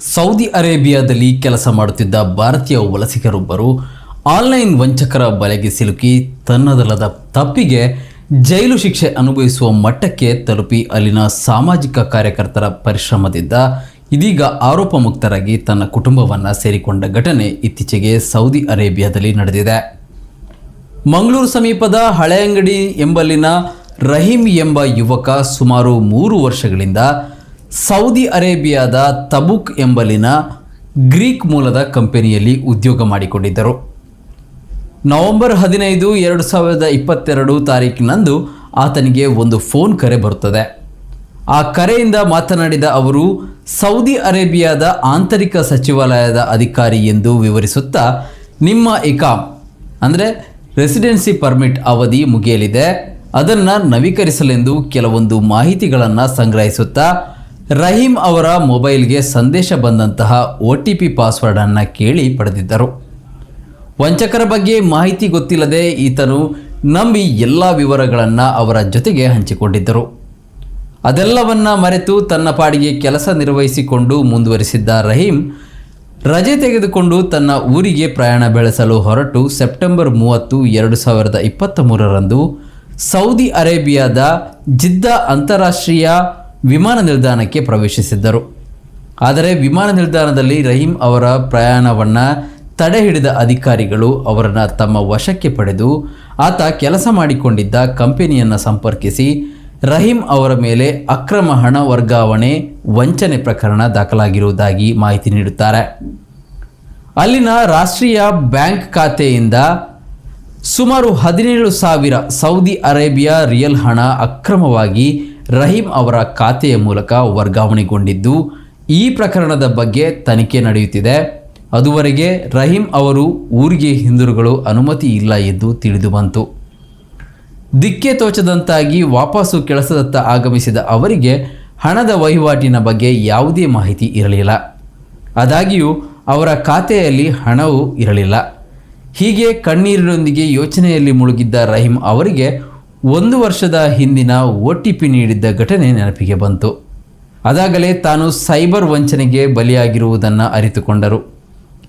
Saudi ಅರೇಬಿಯಾದಲ್ಲಿ ಕೆಲಸ ಮಾಡುತ್ತಿದ್ದ ಭಾರತೀಯ ವಲಸಿಗರೊಬ್ಬರು ಆನ್ಲೈನ್ ವಂಚಕರ ಬಲೆಗೆ ಸಿಲುಕಿ ತನ್ನದಲ್ಲದ ತಪ್ಪಿಗೆ ಜೈಲು ಶಿಕ್ಷೆ ಅನುಭವಿಸುವ ಮಟ್ಟಕ್ಕೆ ತಲುಪಿ ಅಲ್ಲಿನ ಸಾಮಾಜಿಕ ಕಾರ್ಯಕರ್ತರ ಪರಿಶ್ರಮದಿಂದ ಇದೀಗ ಆರೋಪ ಮುಕ್ತರಾಗಿ ತನ್ನ ಕುಟುಂಬವನ್ನು ಸೇರಿಕೊಂಡ ಘಟನೆ ಇತ್ತೀಚೆಗೆ ಸೌದಿ ಅರೇಬಿಯಾದಲ್ಲಿ ನಡೆದಿದೆ. ಮಂಗಳೂರು ಸಮೀಪದ ಹಳೆಯಂಗಡಿ ಎಂಬಲ್ಲಿನ ರಹೀಂ ಎಂಬ ಯುವಕ ಸುಮಾರು ಮೂರು ವರ್ಷಗಳಿಂದ ಸೌದಿ ಅರೇಬಿಯಾದ ತಬುಕ್ ಎಂಬಲಿನ ಗ್ರೀಕ್ ಮೂಲದ ಕಂಪನಿಯಲ್ಲಿ ಉದ್ಯೋಗ ಮಾಡಿಕೊಂಡಿದ್ದರು. ನವೆಂಬರ್ ಹದಿನೈದು ಎರಡು ಸಾವಿರದ ಇಪ್ಪತ್ತೆರಡು ತಾರೀಕಿನಂದು ಆತನಿಗೆ ಒಂದು ಫೋನ್ ಕರೆ ಬರುತ್ತದೆ. ಆ ಕರೆಯಿಂದ ಮಾತನಾಡಿದ ಅವರು, ಸೌದಿ ಅರೇಬಿಯಾದ ಆಂತರಿಕ ಸಚಿವಾಲಯದ ಅಧಿಕಾರಿ ಎಂದು ವಿವರಿಸುತ್ತಾ, ನಿಮ್ಮ ಇಕಾಮ್ ಅಂದರೆ ರೆಸಿಡೆನ್ಸಿ ಪರ್ಮಿಟ್ ಅವಧಿ ಮುಗಿಯಲಿದೆ. ಅದನ್ನು ನವೀಕರಿಸಲೆಂದು ಕೆಲವೊಂದು ಮಾಹಿತಿಗಳನ್ನು ಸಂಗ್ರಹಿಸುತ್ತಾ ರಹೀಂ ಅವರ ಮೊಬೈಲ್ಗೆ ಸಂದೇಶ ಬಂದಂತಹ ಒ ಟಿ ಪಿ ಪಾಸ್ವರ್ಡನ್ನು ಕೇಳಿ ಪಡೆದಿದ್ದರು. ವಂಚಕರ ಬಗ್ಗೆ ಮಾಹಿತಿ ಗೊತ್ತಿಲ್ಲದೆ ಈತನು ನಂಬಿ ಎಲ್ಲ ವಿವರಗಳನ್ನು ಅವರ ಜೊತೆಗೆ ಹಂಚಿಕೊಂಡಿದ್ದರು. ಅದೆಲ್ಲವನ್ನ ಮರೆತು ತನ್ನ ಪಾಡಿಗೆ ಕೆಲಸ ನಿರ್ವಹಿಸಿಕೊಂಡು ಮುಂದುವರಿಸಿದ್ದ ರಹೀಂ ರಜೆ ತೆಗೆದುಕೊಂಡು ತನ್ನ ಊರಿಗೆ ಪ್ರಯಾಣ ಬೆಳೆಸಲು ಹೊರಟು ಸೆಪ್ಟೆಂಬರ್ ಮೂವತ್ತು ಎರಡು ಸಾವಿರದ ಇಪ್ಪತ್ತ ಮೂರರಂದು ಸೌದಿ ಅರೇಬಿಯಾದ ಜಿದ್ದ ಅಂತಾರಾಷ್ಟ್ರೀಯ ವಿಮಾನ ನಿಲ್ದಾಣಕ್ಕೆ ಪ್ರವೇಶಿಸಿದ್ದರು. ಆದರೆ ವಿಮಾನ ನಿಲ್ದಾಣದಲ್ಲಿ ರಹೀಂ ಅವರ ಪ್ರಯಾಣವನ್ನು ತಡೆ ಹಿಡಿದ ಅಧಿಕಾರಿಗಳು ಅವರನ್ನು ತಮ್ಮ ವಶಕ್ಕೆ ಪಡೆದು ಆತ ಕೆಲಸ ಮಾಡಿಕೊಂಡಿದ್ದ ಕಂಪನಿಯನ್ನು ಸಂಪರ್ಕಿಸಿ ರಹೀಂ ಅವರ ಮೇಲೆ ಅಕ್ರಮ ಹಣ ವರ್ಗಾವಣೆ ವಂಚನೆ ಪ್ರಕರಣ ದಾಖಲಾಗಿರುವುದಾಗಿ ಮಾಹಿತಿ ನೀಡುತ್ತಾರೆ. ಅಲ್ಲಿನ ರಾಷ್ಟ್ರೀಯ ಬ್ಯಾಂಕ್ ಖಾತೆಯಿಂದ ಸುಮಾರು ಹದಿನೇಳು ಸಾವಿರ ಸೌದಿ ಅರೇಬಿಯಾ ರಿಯಲ್ ಹಣ ಅಕ್ರಮವಾಗಿ ರಹೀಂ ಅವರ ಖಾತೆಯ ಮೂಲಕ ವರ್ಗಾವಣೆಗೊಂಡಿದ್ದು, ಈ ಪ್ರಕರಣದ ಬಗ್ಗೆ ತನಿಖೆ ನಡೆಯುತ್ತಿದೆ. ಅದುವರೆಗೆ ರಹೀಂ ಅವರು ಊರಿಗೆ ಹಿಂದಿರುಗಲು ಅನುಮತಿ ಇಲ್ಲ ಎಂದು ತಿಳಿದು ಬಂತು. ದಿಕ್ಕೆ ತೋಚದಂತಾಗಿ ವಾಪಸ್ಸು ಕೆಲಸದತ್ತ ಆಗಮಿಸಿದ ಅವರಿಗೆ ಹಣದ ವಹಿವಾಟಿನ ಬಗ್ಗೆ ಯಾವುದೇ ಮಾಹಿತಿ ಇರಲಿಲ್ಲ. ಆದಾಗ್ಯೂ, ಅವರ ಖಾತೆಯಲ್ಲಿ ಹಣವೂ ಇರಲಿಲ್ಲ. ಹೀಗೆ ಕಣ್ಣೀರಿನೊಂದಿಗೆ ಯೋಚನೆಯಲ್ಲಿ ಮುಳುಗಿದ್ದ ರಹೀಂ ಅವರಿಗೆ ಒಂದು ವರ್ಷದ ಹಿಂದಿನ ಒ ಟಿ ಪಿ ನೀಡಿದ್ದ ಘಟನೆ ನೆನಪಿಗೆ ಬಂತು. ಅದಾಗಲೇ ತಾನು ಸೈಬರ್ ವಂಚನೆಗೆ ಬಲಿಯಾಗಿರುವುದನ್ನು ಅರಿತುಕೊಂಡರು.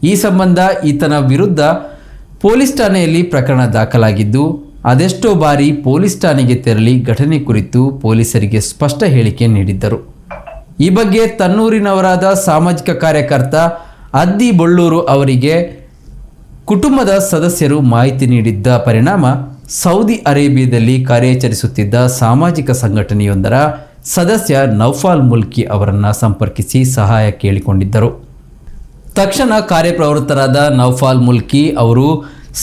ಈ ಸಂಬಂಧ ಈತನ ವಿರುದ್ಧ ಪೊಲೀಸ್ ಠಾಣೆಯಲ್ಲಿ ಪ್ರಕರಣ ದಾಖಲಾಗಿದ್ದು, ಅದೆಷ್ಟೋ ಬಾರಿ ಪೊಲೀಸ್ ಠಾಣೆಗೆ ತೆರಳಿ ಘಟನೆ ಕುರಿತು ಪೊಲೀಸರಿಗೆ ಸ್ಪಷ್ಟ ಹೇಳಿಕೆ ನೀಡಿದ್ದರು. ಈ ಬಗ್ಗೆ ತನ್ನೂರಿನವರಾದ ಸಾಮಾಜಿಕ ಕಾರ್ಯಕರ್ತ ಅದ್ದಿ ಬೊಳ್ಳೂರು ಅವರಿಗೆ ಕುಟುಂಬದ ಸದಸ್ಯರು ಮಾಹಿತಿ ನೀಡಿದ್ದ ಪರಿಣಾಮ ಸೌದಿ ಅರೇಬಿಯಾದಲ್ಲಿ ಕಾರ್ಯಾಚರಿಸುತ್ತಿದ್ದ ಸಾಮಾಜಿಕ ಸಂಘಟನೆಯೊಂದರ ಸದಸ್ಯ ನೌಫಾಲ್ ಮುಲ್ಕಿ ಅವರನ್ನು ಸಂಪರ್ಕಿಸಿ ಸಹಾಯ ಕೇಳಿಕೊಂಡಿದ್ದರು. ತಕ್ಷಣ ಕಾರ್ಯಪ್ರವೃತ್ತರಾದ ನೌಫಾಲ್ ಮುಲ್ಕಿ ಅವರು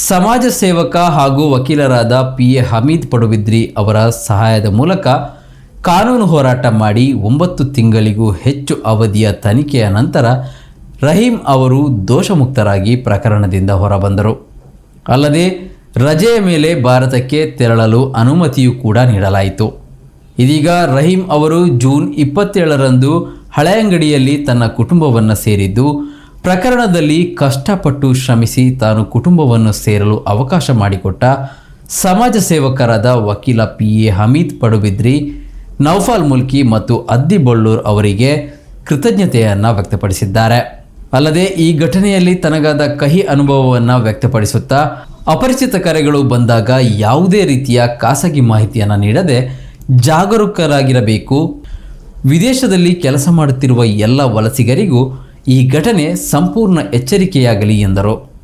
ಸಮಾಜ ಸೇವಕ ಹಾಗೂ ವಕೀಲರಾದ ಪಿ ಎ ಹಮೀದ್ ಪಡುಬಿದ್ರಿ ಅವರ ಸಹಾಯದ ಮೂಲಕ ಕಾನೂನು ಹೋರಾಟ ಮಾಡಿ ಒಂಬತ್ತು ತಿಂಗಳಿಗೂ ಹೆಚ್ಚು ಅವಧಿಯ ತನಿಖೆಯ ನಂತರ ರಹೀಂ ಅವರು ದೋಷಮುಕ್ತರಾಗಿ ಪ್ರಕರಣದಿಂದ ಹೊರಬಂದರು. ಅಲ್ಲದೆ ರಜೆಯ ಮೇಲೆ ಭಾರತಕ್ಕೆ ತೆರಳಲು ಅನುಮತಿಯೂ ಕೂಡ ನೀಡಲಾಯಿತು. ಇದೀಗ ರಹೀಂ ಅವರು ಜೂನ್ ಇಪ್ಪತ್ತೇಳರಂದು ಹಳೆಯಂಗಡಿಯಲ್ಲಿ ತನ್ನ ಕುಟುಂಬವನ್ನು ಸೇರಿದ್ದು, ಪ್ರಕರಣದಲ್ಲಿ ಕಷ್ಟಪಟ್ಟು ಶ್ರಮಿಸಿ ತಾನು ಕುಟುಂಬವನ್ನು ಸೇರಲು ಅವಕಾಶ ಮಾಡಿಕೊಟ್ಟ ಸಮಾಜ ಸೇವಕರಾದ ವಕೀಲ ಪಿ ಎ ಹಮೀದ್ ಪಡುಬಿದ್ರಿ, ನೌಫಾಲ್ ಮುಲ್ಕಿ ಮತ್ತು ಅದ್ದಿ ಬಳ್ಳೂರ್ ಅವರಿಗೆ ಕೃತಜ್ಞತೆಯನ್ನು ವ್ಯಕ್ತಪಡಿಸಿದ್ದಾರೆ. ಅಲ್ಲದೆ ಈ ಘಟನೆಯಲ್ಲಿ ತನಗಾದ ಕಹಿ ಅನುಭವವನ್ನು ವ್ಯಕ್ತಪಡಿಸುತ್ತಾ ಅಪರಿಚಿತ ಕರೆಗಳು ಬಂದಾಗ ಯಾವುದೇ ರೀತಿಯ ಖಾಸಗಿ ಮಾಹಿತಿಯನ್ನು ನೀಡದೆ ಜಾಗರೂಕರಾಗಿರಬೇಕು. ವಿದೇಶದಲ್ಲಿ ಕೆಲಸ ಮಾಡುತ್ತಿರುವ ಎಲ್ಲ ವಲಸಿಗರಿಗೂ ಈ ಘಟನೆ ಸಂಪೂರ್ಣ ಎಚ್ಚರಿಕೆಯಾಗಲಿ ಎಂದರು.